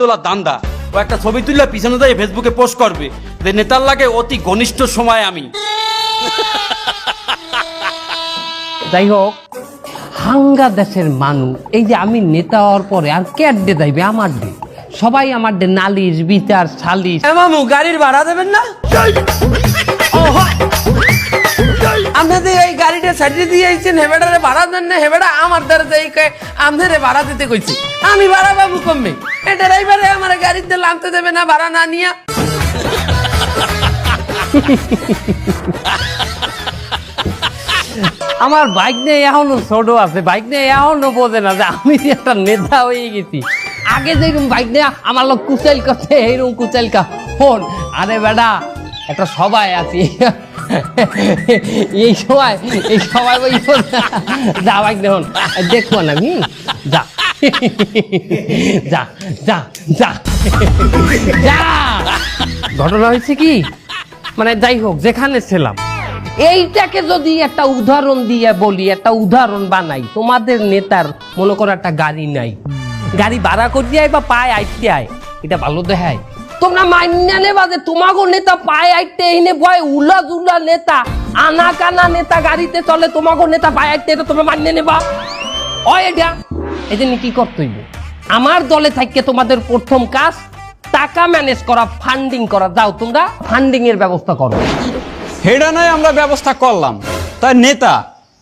তোলা দান্দা। ও একটা ছবি তুললে পিছনে দিয়ে ফেসবুকে পোস্ট করবে। যে নেতার লাগে অতি ঘনিষ্ঠ সময় আমি। যাই হোক হাঙ্গা দেশের মানুষ এই যে আমি নেতা হওয়ার পরে আর কে ডে যাইবে? আমার ডে সবাই আমার ডে নালিশ বিচার সালিশ। মামু গাড়ির ভাড়া দেবেন না? আপনাদের এই গাড়িটা সাইডে দিয়ে আইছেন, হেবেডারে ভাড়া দেন না, হেবেডা আমার দ্বারা যাই কয় আপনারে ভাড়া দিতে কইছি। আমি ভাড়া পাবো কমবে এ ড্রাইভারে আমার গাড়িতে লামতে দেবে না, ভাড়া না নিয়া। আমার বাইক নিয়ে এখনও ছোট আছে, বাইক নিয়ে এখনও বোঝে না যে আমি একটা নেতা হয়ে গেছি। আগে যেরকম বাইক নিয়ে আমার লোক কুচাইল করছে এইরকম কুচাইল কা ফোন। আরে বেটা, একটা সবাই আছি। এই সময় এই সময় ওই যা বাইক দেখুন দেখব না আমি যা। যা যা যা। যা। ঘটনা হয়েছে কি? মানে যাই হোক, যেখানে ছিলাম। এইটাকে যদি একটা উদাহরণ দিয়ে বলি, একটা উদাহরণ বানাই, তোমাদের নেতার মনে করো একটা গাড়ি নাই। গাড়ি ভাড়া করতে আয় বা পায়, আইতে আয়, এটা ভালো দেখায়। তোমরা মান্য নেবা যে তোমাগো নেতা পায়ে আইতে এনে ভয় উলা দুলা নেতা আনা কানা নেতা গাড়িতে চলে তোমাগো নেতা পায়ে আইতে এটা তোমরা মান্য নেবা। হয় এটা জন্য কি করতেইব আমার দলে থাকতে তোমাদের প্রথম কাজ টাকা ম্যানেজ করা ফান্ডিং করা। যাও তোমরা ফান্ডিং এর ব্যবস্থা করো। হেডা নয় আমরা ব্যবস্থা করলাম। তাই নেতা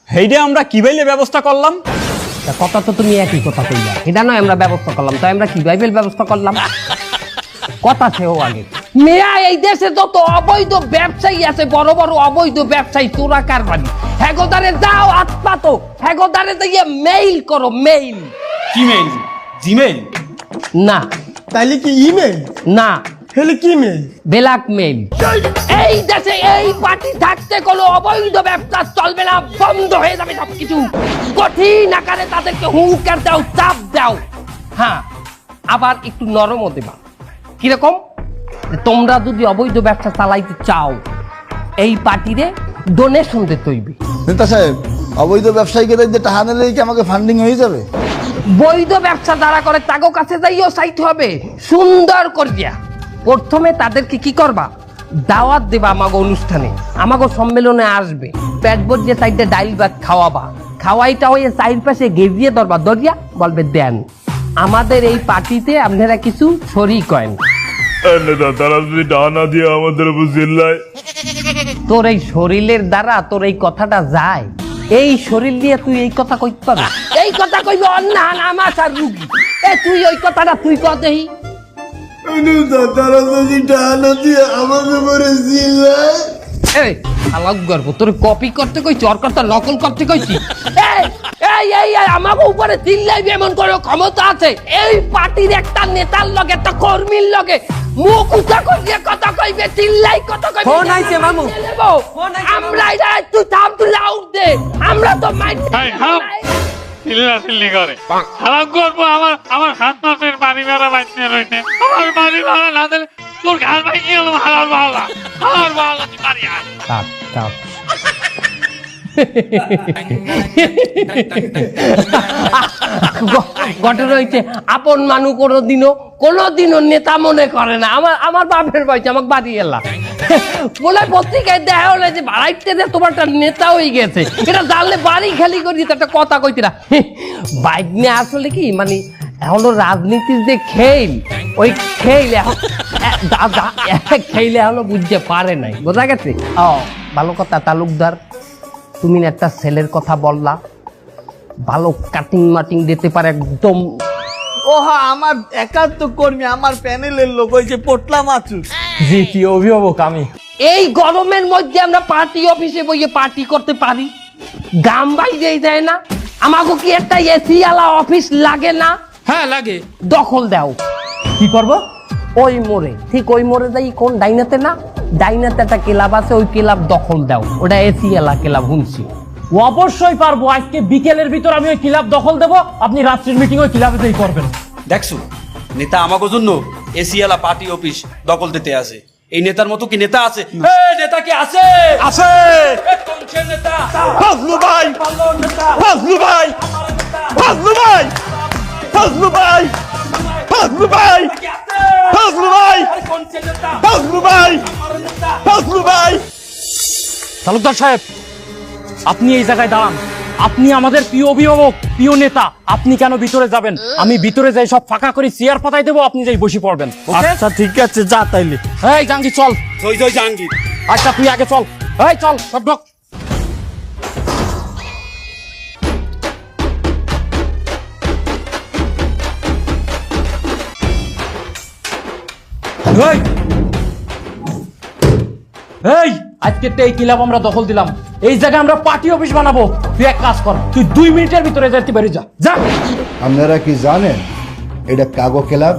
হেডে আমরা কি বাইলে ব্যবস্থা করলাম? কথা তো তুমি একই কথা কইলা। এটা নয় আমরা ব্যবস্থা করলাম তাই আমরা কি বাইবেল ব্যবস্থা করলাম? কথা সেও আগে। মেয়া এই দেশে যত অবৈধ ব্যবসায়ী আছে বড় বড় অবৈধ ব্যবসায়ী তোরা কারবারি হেগোদারে যাও আত্মাতো হেগোদারে দিয়ে মেইল করো মেইল কিমেইল জিমেইল না। তাইলে কি ইমেল না। হেলে কি মেইল এই দেশে এই পার্টি থাকতে কোনো অবৈধ ব্যবসা চলবে না বন্ধ হয়ে যাবে সবকিছু। কঠিন আকারে তাদেরকে হুঙ্কার দাও চাপ দাও। হ্যাঁ আবার একটু নরমও দেবা। কীরকম? তোমরা যদি অবৈধ ব্যবসা চালাইতে চাও এই পার্টিরে ডোনেশন দিতে হইবে। নেতা সাহেব অবৈধ ব্যবসায়ীকে দেখতে টাকা নিলে কি আমাকে ফান্ডিং হয়ে যাবে? বৈধ ব্যবসা যারা করে তাগো কাছে যাইও চাইতে হবে। সুন্দর করিয়া। প্রথমে তাদেরকে কি করবা? দাওয়াত দেবা আমাগো অনুষ্ঠানে। আমাগো সম্মেলনে আসবে। পেট ভরিয়ে সাইডে ডাইল ভাত খাওয়াবা। খাওয়াইটা হয়ে সাইড পাশে গেজিয়ে ধরবা। দরিয়া বলবে দেন আমাদের এই পার্টিতে আপনারা কিছু শরিক কয়েন। তারা যদি ডানা দিয়ে আমাদের উপর চিল্লায় তোর এই শরীরের দ্বারা তোর এই কথাটা যায়। এই শরীর দিয়ে তুই এই কথা কইতে পারবি? এই কথা কইবি অন্য আমার আর রুগী। এ তুই ওই কথাটা তুই নেতা তারা যদি ডানা না দিয়ে আমাদের উপরে চিল্লায় এই গর্ব তোর কপি করতে কইছি ওর কথা নকল করতে কইছি। এই এই এই আমাকে উপরে চিল্লাইবি এমন করে ক্ষমতা আছে। এই পার্টির একটা নেতার লগে একটা কর্মীর লগে মুখ উঁচা করিয়ে কথা কইবে চিল্লাই কথা কইবে। ফোন আইছে, মামু। নেব। আমরা এটা তুই থাম তুই লাউড দে। আমরা তো মাইন্ড এই, থাম। চিল্লা চিল্লি করে। খারাপ করব আমার আমার হাত মাসের বাড়ি ভাড়া বাইতে রয়েছে আমার বাড়ি ভাড়া না দিলে তোর ঘাল ভাই কি হলো হালার ভাড়া হালার ভাড়া তুই বাড়ি আয়। থাক ঘটনা হইছে, আপন মানু কোনোদিনও কোনোদিনও নেতা মনে করে না। আমার আমার বাপের বয়সে আমাকে বাড়ি এলাম বলে পত্রিকায় দেখা হলে যে বাড়াইতে দে তোমার একটা নেতা হয়ে গেছে। এটা জানলে বাড়ি খালি করি একটা কথা কইতে না। বাইক নিয়ে আসলে কি মানে এখনও রাজনীতির যে খেল ওই খেল এখন দা- এ- বুঝতে পারে নাই। বোঝা গেছে? ও। ভালো কথা তালুকদার তুমি না একটা ছেলের কথা বললা। ভালো কাটিং মাটিং দিতে পারে একদম। ও হ্যাঁ আমার একান্ত কর্মী আমার প্যানেলের লোক ওই যে পোটলা মাছুর। জি কি অভিভাবক আমি। এই গরমের মধ্যে আমরা পার্টি অফিসে বইয়ে পার্টি করতে পারি। গাম বাইরেই যায় না। আমাকে কি একটা এসি আলা অফিস লাগে না? হ্যাঁ লাগে। দখল দাও। কি করব? ওই মোড়ে। ঠিক ওই মোড়ে যাই কোন ডাইনাতে না? ডাইনাতে একটা ক্লাব আছে ওই ক্লাব দখল দাও। ওটা এসি এলা ক্লাব শুনছি। অবশ্যই পারব। আজকে বিকেলের ভিতর আমি ওই ক্লাব দখল দেবো। আপনি রাত্রির মিটিং ওই ক্লাবেতেই করবেন। দেখছ? নেতা আমাকে জন্য এসিয়ালা পার্টি অফিস দখল দিতে আছে। এই নেতার মতো কি নেতা আছে? এই নেতা কি আছে? আছে। নেতা? ফজলু ভাই। ফজলু ভাই। ফজলু ভাই। ফজলু ভাই ফজলু ভাই ফজলু ভাই ফজলু ভাই ফজলু ভাই তালুকদার সাহেব আপনি এই জায়গায় দাঁড়ান। আপনি আমাদের প্রিয় অভিভাবক প্রিয় নেতা আপনি কেন ভিতরে যাবেন? আমি ভিতরে যাই সব ফাঁকা করে চেয়ার পাতাই দেবো আপনি যাই বসে পড়বেন আচ্ছা ঠিক আছে যা তাইলে। এই জাঙ্গি চল। জয় জয় জাহাঙ্গীর। আচ্ছা তুই আগে চল। এই চল সব ঢোক। এই! এই আজকে তো এই ক্লাব আমরা দখল দিলাম। এই জায়গায় আমরা পার্টি অফিস বানাবো। তুই এক কাজ কর তুই দুই মিনিটের ভিতরে যেতে পারি যা। যা। আপনারা কি জানেন এটা কাগো ক্লাব?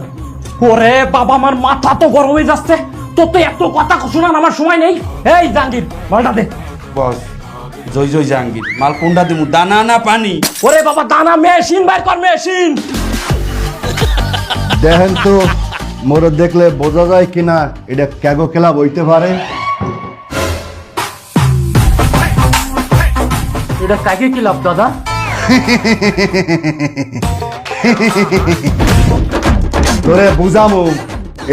ওরে বাবা আমার মাথা তো গরম হয়ে যাচ্ছে। তোর তো এত কথা শোনান আমার সময় নেই। এই জাহাঙ্গীর মালটা দে। বস জয় জয় জাহাঙ্গীর। মাল কোনটা দিমু দানা না পানি। ওরে বাবা দানা মেশিন বাইর কর মেশিন। দেখেন তো মোর দেখলে বোঝা যায় কিনা এটা কাগো ক্লাব হইতে পারে। এটা কাকে কি লাভ দাদা? তোরে বুঝামু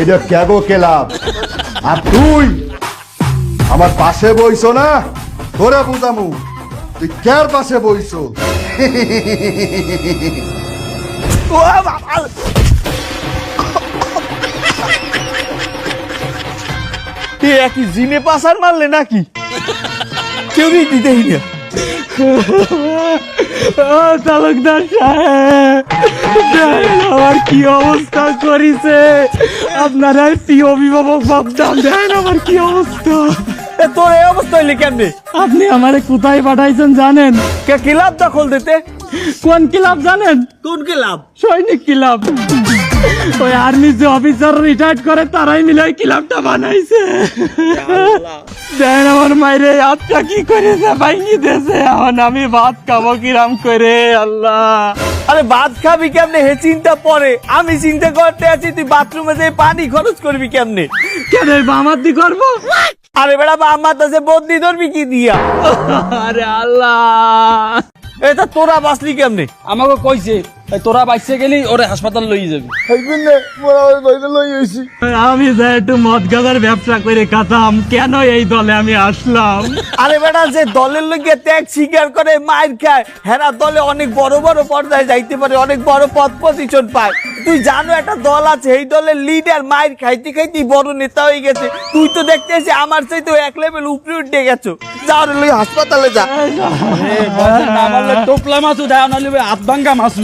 এটা কাগো ক্লাব। আর তুই আমার পাশে বইছো না? তোরে বুঝামু তুই কার পাশে বইছো? ও বাবা! এ একই জিনে পাসার মারলে নাকি? কেউ দিতেই না। তালুকদার সাহেব আমার কি অবস্থা করিছে? আপনারা প্রিয় অভিভাবক ভাবতাম দেন আমার কি অবস্থা? তোর এই অবস্থা হইলে কেমনে? আপনি আমারে কোথায় পাঠাইছেন জানেন? কে ক্লাব দখল দিতে? কোন ক্লাব জানেন? কোন ক্লাব সৈনিক ক্লাব ওই আর্মি যে অফিসার রিটায়ার্ড করে তারাই মিলে ওই ক্লাবটা বানাইছে। দেন আমার মাইরে কি করেছে ভাঙি দেছে এখন আমি ভাত খাব কিরাম করে আল্লাহ। আরে ভাত খাবি কেমনে? হে চিন্তা পরে। আমি চিন্তা করতে আছি তুই বাথরুমে যে পানি খরচ করবি কেমনে? কেন বামার দি করব? আরে বেড়া বা আমার কাছে বদলি ধরবি কি দিয়া? আরে আল্লাহ। এটা তোরা বাঁচলি কেমনে? আমাকে কইছে তোরা বাইসে গেলি ওরে হাসপাতাল লই যাবি। আমি যাই একটু মদ গাজার ব্যবসা করে খাতাম কেন এই দলে আমি আসলাম? আরে বেটা যে দলের লোকে ত্যাগ স্বীকার করে মায়ের খায় হেরা দলে অনেক বড় বড় পর্যায়ে যাইতে পারে অনেক বড় পদ পজিশন পায়। তুই জানো একটা দল আছে এই দলের লিডার মায়ের খাইতে খাইতে বড় নেতা হয়ে গেছে। তুই তো দেখতে এসে আমার চাইতে এক লেভেল উপরে উঠে গেছো। যাও রে লই হাসপাতালে যা। টোপলা মাছু দেয় নাহলে হাত ভাঙ্গা মাছু।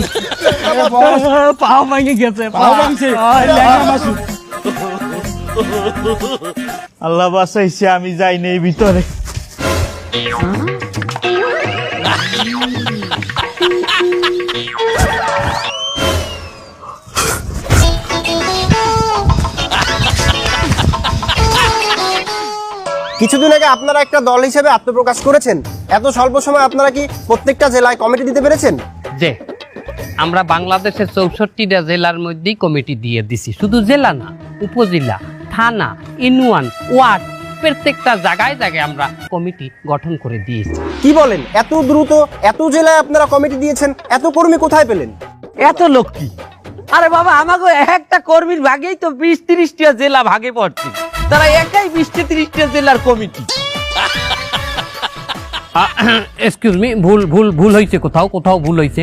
পাও ভেঙে গেছে পাও ভাঙছে। আল্লাহ বাসাইছে আমি যাই নেই ভিতরে। কিছুদিন আগে আপনারা একটা দল হিসেবে আত্মপ্রকাশ করেছেন। এত স্বল্প সময় আপনারা কি প্রত্যেকটা জেলায় কমিটি দিতে পেরেছেন? যে আমরা বাংলাদেশের চৌষট্টিটা জেলার মধ্যেই কমিটি দিয়ে দিছি। শুধু জেলা না উপজেলা থানা ইউনিয়ন ওয়ার্ড প্রত্যেকটা জায়গায় জায়গায় আমরা কমিটি গঠন করে দিয়েছি। কি বলেন? এত দ্রুত এত জেলায় আপনারা কমিটি দিয়েছেন এত কর্মী কোথায় পেলেন? এত লোক কি? আরে বাবা আমাকে একটা কর্মীর ভাগেই তো বিশ ত্রিশটা জেলা ভাগে পড়ছে। তারা একাই বিশ ত্রিশটা জেলার কমিটি। এক্সকিউজ মি ভুল ভুল ভুল হয়েছে কোথাও কোথাও ভুল হয়েছে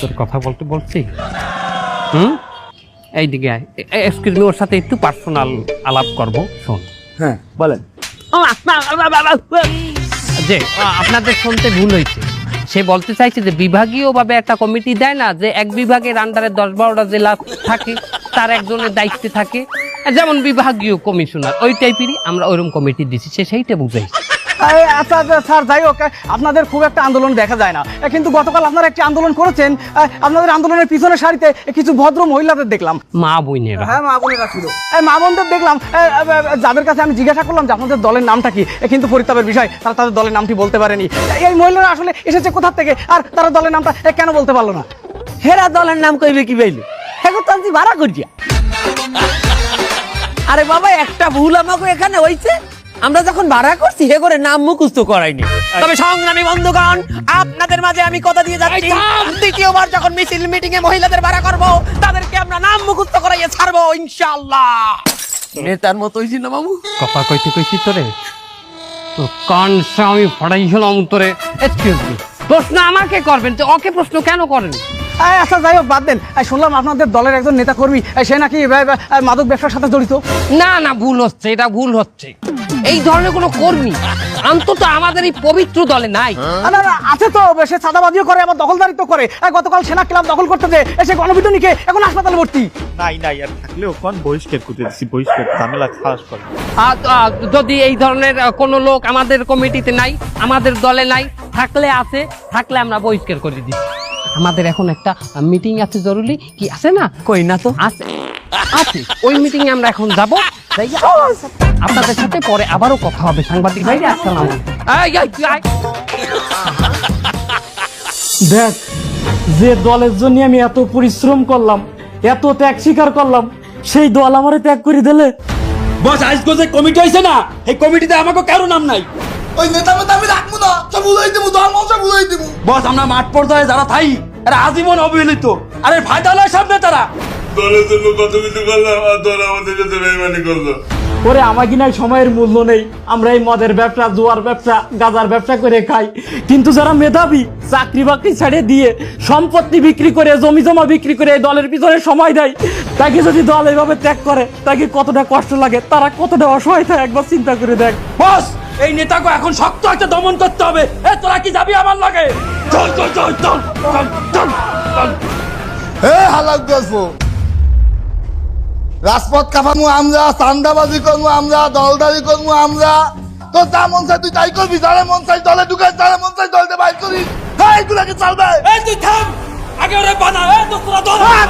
তোর কথা বলতে বলছি? হুম? এইদিকে এক্সকিউজ মি ওর সাথে একটু পার্সোনাল আলাপ করব শোন। হ্যাঁ বলেন। যে আ, আপনাদের শুনতে ভুল হয়েছে। সে বলতে চাইছে যে বিভাগীয়ভাবে একটা কমিটি দেয় না যে এক বিভাগের আন্ডারে দশ বারোটা জেলা থাকে তার একজনের দায়িত্বে থাকে। যেমন বিভাগীয় কমিশনার ওই টাইপেরই আমরা ওইরকম কমিটি দিছি সে সেইটা বুঝাইছে। আচ্ছা আচ্ছা, স্যার যাই হোক আপনাদের খুব একটা আন্দোলন দেখা যায় না। কিন্তু গতকাল আপনারা একটি আন্দোলন করেছেন আপনাদের আন্দোলনের পিছনের সারিতে কিছু ভদ্র মহিলাদের দেখলাম। মা বইনেরা হ্যাঁ মা বোনেরা ছিল। মা বোনদের দেখলাম যাদের কাছে আমি জিজ্ঞাসা করলাম যে আপনাদের দলের নামটা কি কিন্তু পরিতাপের বিষয় তারা তাদের দলের নামটি বলতে পারেনি। এই মহিলারা আসলে এসেছে কোথা থেকে আর তারা দলের নামটা কেন বলতে পারল না? হেরা দলের নাম কইবে কি বাইলে এখন তো আমি ভাড়া করিয়া। আরে বাবা একটা ভুল আমাকে এখানে হইছে। আমরা যখন ভাড়া করছি হে করে নাম মুখস্থ করাইনি। তবে সংগ্রামী বন্ধুগণ আপনাদের মাঝে আমি কথা দিয়ে যাচ্ছি। দ্বিতীয়বার যখন মিছিল মিটিং এ মহিলাদের ভাড়া করব তাদেরকে আমরা নাম মুখস্থ করাইয়ে ছাড়বো ইনশাআল্লাহ। নেতার মতো হইছি না মামু কথা কইতে কইছি তোরে তো কানসা আমি ফাড়াইছিলাম তোরে। এক্সকিউজ মি প্রশ্ন আমাকে করবেন তো ওকে প্রশ্ন কেন করেন? আচ্ছা যাই হোক বাদ দেন। শুনলাম আপনাদের দলের একজন নেতা কর্মী সে নাকি মাদক ব্যবসার সাথে জড়িত। না না ভুল হচ্ছে এটা ভুল হচ্ছে। এই ধরনের কোনো কর্মী? অন্তত আমাদের এই পবিত্র দলে নাই। না না আছে তো সে চাঁদাবাজিও করে আবার দখলদারিত্ব করে। গতকাল সেনা ক্লাব দখল করতে যে এসে গণপিটুনিকে এখন হাসপাতালে ভর্তি। নাই নাই আর থাকলেও কোন বহিষ্কার করতে দিচ্ছি বহিষ্কার ঝামেলা খালাস করে। যদি এই ধরনের কোনো লোক আমাদের কমিটিতে নাই আমাদের দলে নাই থাকলে আছে থাকলে আমরা বহিষ্কার করে দিচ্ছি আমাদের এখন একটা মিটিং আছে জরুরি কি আছে না? কই না তো? আছে। আছে ওই মিটিং এ আমরা এখন যাব। আপনাদের সাথে পরে আবারও কথা হবে সাংবাদিক ভাইরা আসসালাম। দেখ যে দলের জন্য আমি এত পরিশ্রম করলাম এত ত্যাগ স্বীকার করলাম সেই দল আমারে ত্যাগ করে দিলে। বস আজকে যে কমিটি হয়েছে না এই কমিটিতে আমাকে কারও নাম নাই। ওই নেতা মেতা আমি রাখব না সব বুঝাই দেবো ধর্ম সব বুঝাই দেবো। বস আমরা মাঠ পর্যায়ে যারা থাই এরা আজীবন অবহেলিত। আরে ফায়দা লয় সব নেতারা দলের জন্য কত কিছু করলাম আর দল আমাদের সাথে বেইমানি করল। ওরে আমাকে নাই সময়ের মূল্য নেই? আমরা এই মদের ব্যবসা জুয়ার ব্যবসা গাজার ব্যবসা করে খাই। কিন্তু যারা মেধাবী চাকরি বাকরি ছেড়ে দিয়ে সম্পত্তি বিক্রি করে জমি জমা বিক্রি করে এই দলের পিছনে সময় দেয় তাকে যদি দল এইভাবে ত্যাগ করে তাকে কতটা কষ্ট লাগে? তারা কতটা অসহায় থাকে একবার চিন্তা করে দেখ। বস এই নেতাকে এখন শক্ত একটা দমন করতে হবে। এ তোরা কি যাবি আমার লাগে? চল চল চল চল চল চল। হে হালাক গল্প রাজপথ কাফানো আমরা চান্দাবাজি করব আমরা দলদারি করব আমরা তো যা মন চাই তুই তাই করবি যারা মন চাই দলে ঢুকাই যারা মন চাই দলতে বাইর করি হ্যাঁ এগুলাকে চালবে। এই তুই থাম! আগে ওরে বানা। এ দোস্তরা তোরা দল